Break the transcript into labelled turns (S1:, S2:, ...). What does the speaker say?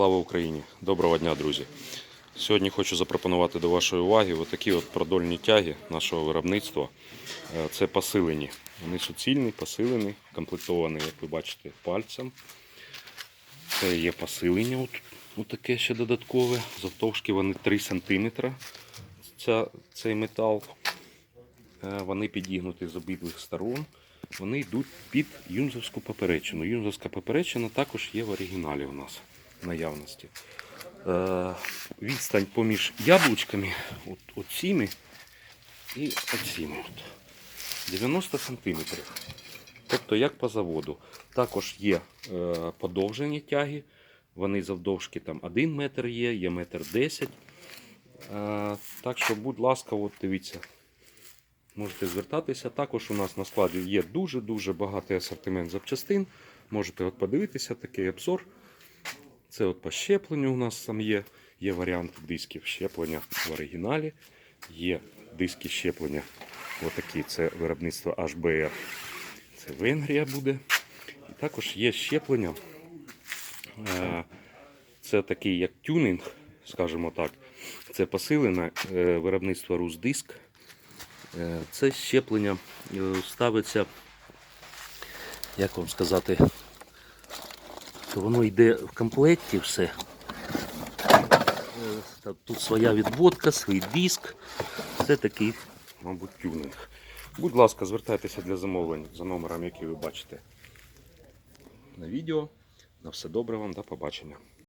S1: Слава Україні! Доброго дня, друзі! Сьогодні хочу запропонувати до вашої уваги отакі от продольні тяги нашого виробництва. Е, Це посилені. Вони суцільні, посилені, комплектовані, як ви бачите, пальцем. Це є посилення, от, от таке ще додаткове. Завтовшки вони 3 см. Ця, цей метал. Е, Вони підігнуті з обидвих сторон. Вони йдуть під юнзовську поперечину. Юнзовська поперечина також є в оригіналі у нас наявності. Е, відстань поміж яблучками, от, оціми і оціми. От, 90 см. Тобто як по заводу. Також є е, подовжені тяги. Вони завдовжки там 1 метр є, є метр 10. Е, так що, будь ласка, от дивіться. Можете звертатися. Також у нас на складі є дуже-дуже багатий асортимент запчастин. Можете от подивитися такий обзор. Це от по щепленню у нас там є. Є варіант дисків щеплення в оригіналі. Є диски щеплення. Отакі. Це виробництво HBR. Це Венгрія буде. І також є щеплення. Е, Це такий як тюнінг, скажімо так. Це посилене е, виробництво Русдиск. Е, Це щеплення ставиться, як вам сказати, то воно йде в комплекті все. Е, Тут своя відводка, свій диск. Це такий, мабуть, тюнинг. Будь ласка, звертайтеся для замовлень за номером, який ви бачите на відео. На все добре вам, до побачення.